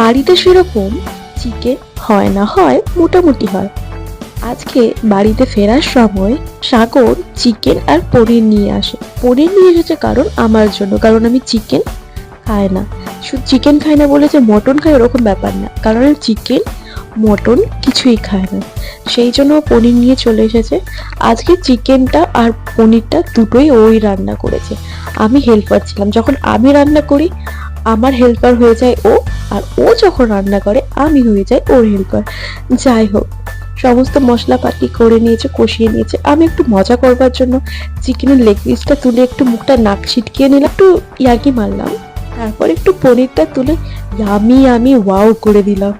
বাড়িতে সেরকম চিকেন হয় না, হয় মোটামুটি হয়। আজকে বাড়িতে ফেরার সময় সাগর চিকেন আর পনির নিয়ে আসে। পনির নিয়ে এসেছে কারণ আমার জন্য, কারণ আমি চিকেন খাই না। শুধু চিকেন খাই না বলে যে মটন খাই ওরকম ব্যাপার না, কারণ চিকেন, মটন কিছুই খায় না। সেই জন্য পনির নিয়ে চলে এসেছে। আজকে চিকেনটা আর পনিরটা দুটোই ওই রান্না করেছে। আমি হেল্পার ছিলাম। যখন আমি রান্না করি আমার হেল্পার হয়ে যায় ও, আর ও যখন রান্না করে, আমি হয়ে যাই ওর হেল্পার যাই হোক, সমস্ত মশলাপাতি করে নিয়েছে, কষিয়ে নিয়েছে। আমি একটু মজা করবার জন্য চিকেনের লেগ পিসটা তুলে একটু মুখটা নাক ছিটকিয়ে নিলাম, একটু ইয়ার্কি মারলাম। তারপর একটু পনিরটা তুলে আমি আমি ওয়াও করে দিলাম।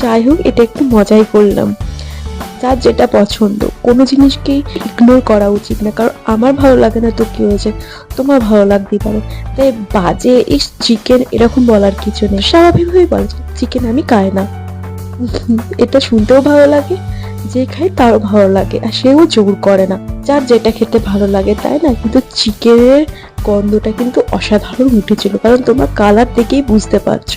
যাই হোক, এটা একটু মজাই করলাম। যার যেটা পছন্দ। কোনো জিনিসকেই ইগনোর করা উচিত না, কারণ আমার ভালো লাগে না তো কী হয়েছে? তোমার ভালো লাগতেই পারে। তাই বাজে ইস চিকেন এরকম বলার কিছু নেই। স্বাভাবিকভাবেই বলা চিকেন আমি খাই না। এটা শুনতেও ভালো লাগে, যে খাই তারও ভালো লাগে, আর সেও জোর করে না। যার যেটা খেতে ভালো লাগে, তাই না? কিন্তু চিকেনের গন্ধটা কিন্তু অসাধারণ উঠেছিল, কারণ তোমরা কালার দেখেই বুঝতে পারছ।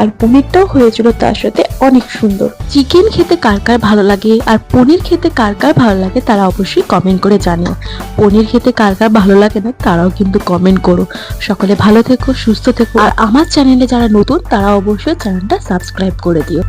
আর পনিরটাও হয়েছিল তার সাথে অনেক সুন্দর। চিকেন খেতে কার কার ভালো লাগে আর পনির খেতে কার কার ভালো লাগে তারা অবশ্যই কমেন্ট করে জানিও। পনির খেতে কার কার ভালো লাগে না তারাও কিন্তু কমেন্ট করো। সকলে ভালো থেকো, সুস্থ থেকো। আর আমার চ্যানেলে যারা নতুন তারা অবশ্যই চ্যানেলটা সাবস্ক্রাইব করে দিও।